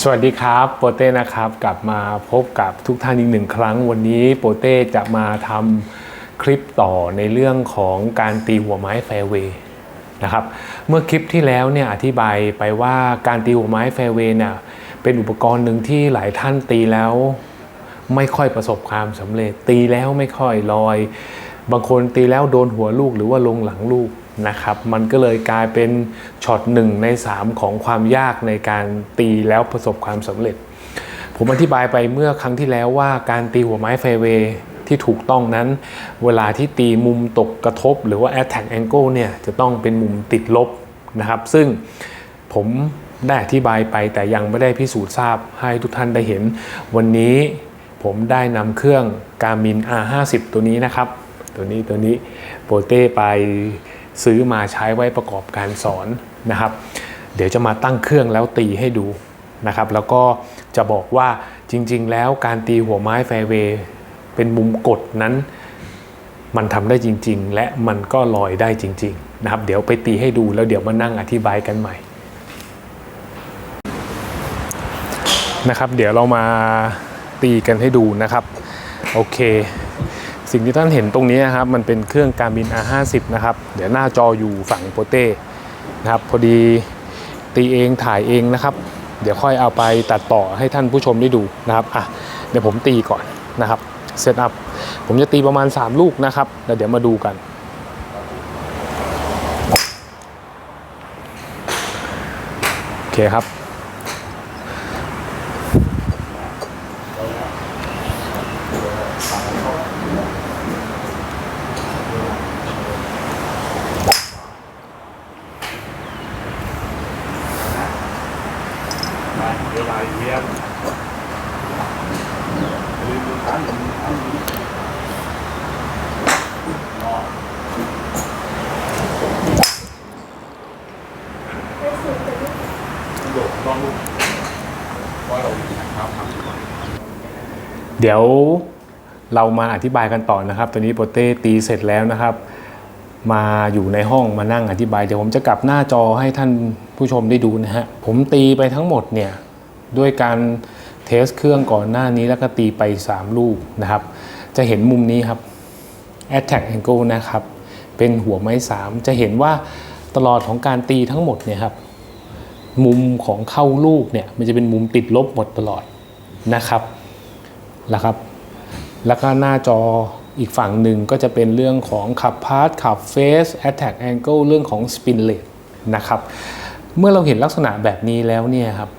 สวัสดีครับโปเต้นะครับกลับมาพบกับทุกท่านอีกหนึ่งครั้ง วันนี้โปเต้จะมาทำคลิปต่อในเรื่องของการตีหัวไม้แฟเวย์นะครับเมื่อคลิปที่แล้วเนี่ยอธิบายไปว่าการตีหัวไม้แฟเวย์เนี่ยเป็นอุปกรณ์หนึ่งที่หลายท่านตีแล้ว ไม่ค่อยประสบความสำเร็จ ตีแล้วไม่ค่อยลอย บางคนตีแล้วโดนหัวลูกหรือว่าลงหลังลูก นะครับ มันก็เลยกลายเป็นช็อตหนึ่งใน 3 ของความยากในการตีแล้วประสบความสำเร็จ ผมอธิบายไปเมื่อครั้งที่แล้วว่าการตีหัวไม้แฟเวย์ที่ถูกต้องนั้น เวลาที่ตีมุมตกกระทบ หรือว่า attack angle เนี่ยจะต้องเป็นมุมติดลบนะครับ ซึ่งผมได้อธิบายไปแต่ยังไม่ได้พิสูจน์ทราบให้ทุกท่านได้เห็น วันนี้ผมได้นำเครื่อง Garmin R50 ตัวนี้นะครับ ตัวนี้ตัวนี้โปเต้ไป ซื้อมาใช้ไว้ประกอบการสอนนะครับ เดี๋ยวจะมาตั้งเครื่องแล้วตีให้ดูนะครับ แล้วก็จะบอกว่าจริง ๆ แล้วการตีหัวไม้แฟเวย์เป็นมุมกดนั้น มันทำได้จริง ๆ และมันก็ลอยได้จริง ๆ นะครับ เดี๋ยวไปตีให้ดูแล้วเดี๋ยวมานั่งอธิบายกันใหม่นะครับ เดี๋ยวเรามาตีกันให้ดูนะครับ โอเค สิ่งที่ท่านเห็นตรงนี้นะครับมันเป็นเครื่องการบิน R50 นะครับ เดี๋ยวหน้าจออยู่ฝั่งโปเต้นะครับพอดีตีเองถ่ายเองนะครับ เดี๋ยวค่อยเอาไปตัดต่อให้ท่านผู้ชมได้ดูนะครับอะเดี๋ยวผมตีก่อนนะครับเซตอัพผมจะตีประมาณ 3 ลูกนะครับแล้วเดี๋ยวมาดูกันโอเคครับ เดี๋ยวเรามาอธิบายกันต่อนะครับตัวนี้โปเต้ตีเสร็จแล้วนะครับ มาอยู่ในห้องมานั่งอธิบาย เดี๋ยวผมจะกลับหน้าจอให้ท่านผู้ชมได้ดูนะฮะ ผมตีไปทั้งหมดเนี่ย ด้วยการเทสเครื่องก่อนหน้านี้แล้วก็ตีไป 3 ลูกนะครับ จะเห็นมุมนี้ครับ attack angle นะครับเป็นหัวไม้ 3 จะเห็นว่าตลอดของการตีทั้งหมดเนี่ยครับมุมของเข้าลูกเนี่ยมันจะเป็นมุมติดลบหมดตลอดนะครับนะครับ แล้วก็หน้าจออีกฝั่งหนึ่งก็จะเป็นเรื่องของขับพาร์ทขับเฟส attack angle เรื่องของ spin rate นะครับเมื่อเราเห็นลักษณะแบบนี้แล้วเนี่ยครับ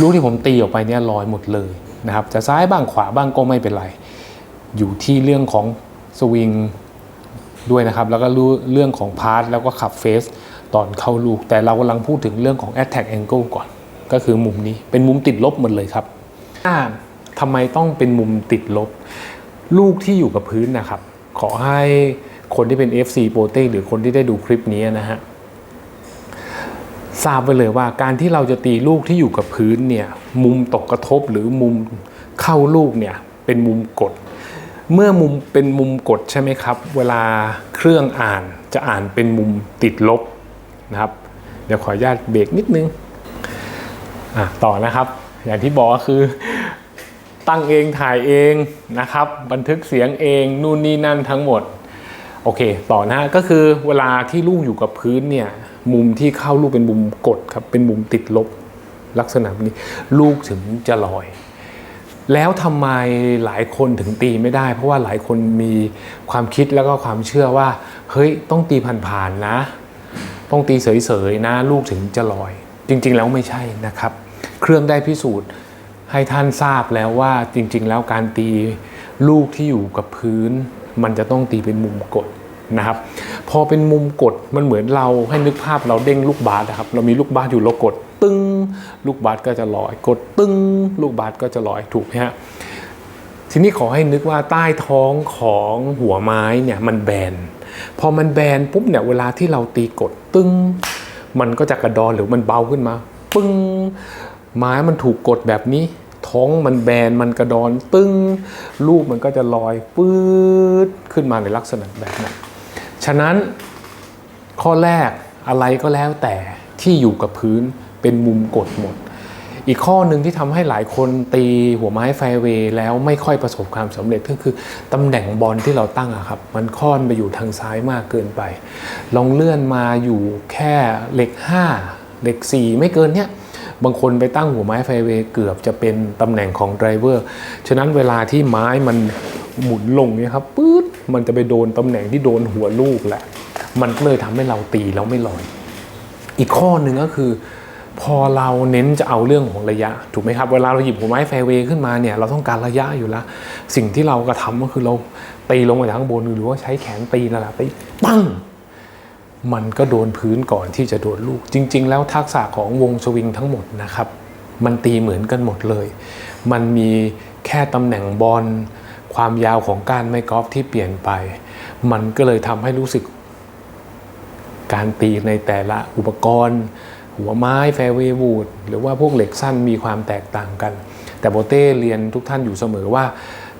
ลูกที่ผมตีออกไปเนี่ยลอยหมดเลยนะครับจะซ้ายบ้างขวาบ้างก็ไม่เป็นไร อยู่ที่เรื่องของ สวิงด้วยนะครับ แล้วก็รู้เรื่องของพาร์ทแล้วก็ขับเฟสตอนเข้าลูก แต่เรากำลังพูดถึงเรื่องของ attack angle ก่อน ก็คือมุมนี้เป็นมุมติดลบหมดเลยครับทำไมต้องเป็นมุมติดลบ ลูกที่อยู่กับพื้นนะครับ ขอให้คนที่เป็น FC โปรเต้หรือคนที่ได้ดูคลิปนี้นะฮะทราบไปเลยว่าการที่เราจะตีลูกที่อยู่กับพื้นเนี่ยมุมตกกระทบหรือมุมเข้าลูกเนี่ยเป็นมุมกด เมื่อมุมเป็นมุมกดใช่ไหมครับ เวลาเครื่องอ่านจะอ่านเป็นมุมติดลบนะครับ เดี๋ยวขออนุญาตเบรกนิดนึงอะต่อนะครับ อย่างที่บอกก็คือตั้งเองถ่ายเองนะครับ บันทึกเสียงเองนู่นนี่นั่นทั้งหมด โอเค ต่อนะก็คือเวลาที่ลูกอยู่กับพื้นเนี่ยมุมที่เข้าลูกเป็นมุมกดครับเป็นมุมติดลบลักษณะนี้ลูกถึงจะลอย แล้วทำไมหลายคนถึงตีไม่ได้ เพราะว่าหลายคนมีความคิดแล้วก็ความเชื่อว่าเฮ้ยต้องตีผ่านๆนะ ต้องตีเสยๆนะ ลูกถึงจะลอย จริง ๆ แล้วไม่ใช่นะครับ เครื่องได้พิสูจน์ให้ท่านทราบแล้วว่าจริง ๆ แล้วการตีลูกที่อยู่กับพื้น มันจะต้องตีเป็นมุมกด นะครับพอเป็นมุมกดมันเหมือนเราให้นึกภาพเราเด้งลูกบาสนะครับเรามีลูกบาสอยู่เรากด ตึ้งลูกบาสก็จะลอย กดตึ้งลูกบาสก็จะลอยถูกไหมฮะทีนี้ขอให้นึกว่าใต้ท้องของหัวไม้เนี่ยมันแบน พอมันแบนปุ๊บเนี่ยเวลาที่เราตีกดตึ้งมันก็จะกระดอนหรือมันเบาขึ้นมา ปึ้งไม้มันถูกกดแบบนี้ ท้องมันแบนมันกระดอน ตึ้งลูกมันก็จะลอยปื๊ดขึ้นมาในลักษณะแบบนั้น ฉะนั้นข้อแรกอะไรก็แล้วแต่ที่อยู่กับพื้นเป็นมุมกดหมด อีกข้อหนึ่งที่ทำให้หลายคนตีหัวไม้แฟเวย์แล้วไม่ค่อยประสบความสำเร็จก็คือตำแหน่งบอลที่เราตั้งอะครับ มันค่อนไปอยู่ทางซ้ายมากเกินไป ลองเลื่อนมาอยู่แค่เหล็ก 5 เหล็ก 4 ไม่เกินเนี้ยบางคนไปตั้งหัวไม้ไฟเวย์เกือบจะเป็นตำแหน่งของไดรเวอร์ ฉะนั้นเวลาที่ไม้มัน หมุนลงเนี่ยครับปื๊ดมันจะไปโดนตำแหน่งที่โดนหัวลูกแหละ มันก็เลยทำให้เราตีแล้วไม่ลอย อีกข้อหนึ่งก็คือ พอเราเน้นจะเอาเรื่องของระยะ ถูกไหมครับเวลาเราหยิบหัวไม้แฟเวย์ขึ้นมาเนี่ยเราต้องการระยะอยู่แล้ว สิ่งที่เรากระทำก็คือเราตีลงไปทางข้างบนหรือว่าใช้แขนตีนั่นแหละไปปั้งมันก็โดนพื้นก่อนที่จะโดนลูก จริง ๆ แล้วทักษะของวงสวิงทั้งหมดนะครับ มันตีเหมือนกันหมดเลย มันมีแค่ตำแหน่งบอล ความยาวของการไม่กอล์ฟที่เปลี่ยนไป มันก็เลยทำให้รู้สึก การตีในแต่ละอุปกรณ์ หัวไม้แฟเวย์วูดหรือว่าพวกเหล็กสั้นมีความแตกต่างกัน แต่โบเต้เรียนทุกท่านอยู่เสมอว่า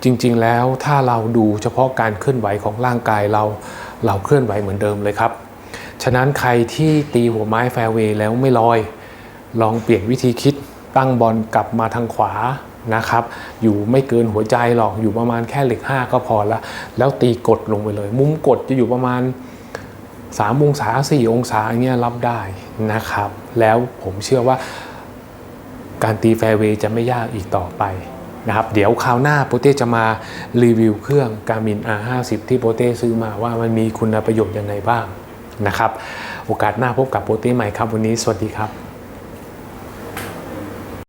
จริง ๆ แล้วถ้าเราดูเฉพาะการเคลื่อนไหวของร่างกายเรา เราเคลื่อนไหวเหมือนเดิมเลยครับ ฉะนั้นใครที่ตีหัวไม้แฟเวย์แล้วไม่ลอย ลองเปลี่ยนวิธีคิดตั้งบอลกลับมาทางขวา นะครับ อยู่ไม่เกินหัวใจหรอกอยู่ประมาณแค่เหล็ก 5 ก็พอละแล้วตีกดลงไปเลย มุมกดจะอยู่ประมาณ3องศา4องศาอย่างเงี้ยรับได้นะครับ แล้วผมเชื่อว่าการตีแฟร์เวย์จะไม่ยากอีกต่อไปนะครับเดี๋ยวคราวหน้าโปเต้จะมารีวิวเครื่อง Garmin R50 ที่โปเต้ซื้อมาว่ามันมีคุณประโยชน์ยังไงบ้างนะครับ โอกาสหน้าพบกับโปเต้ใหม่ครับวันนี้สวัสดีครับ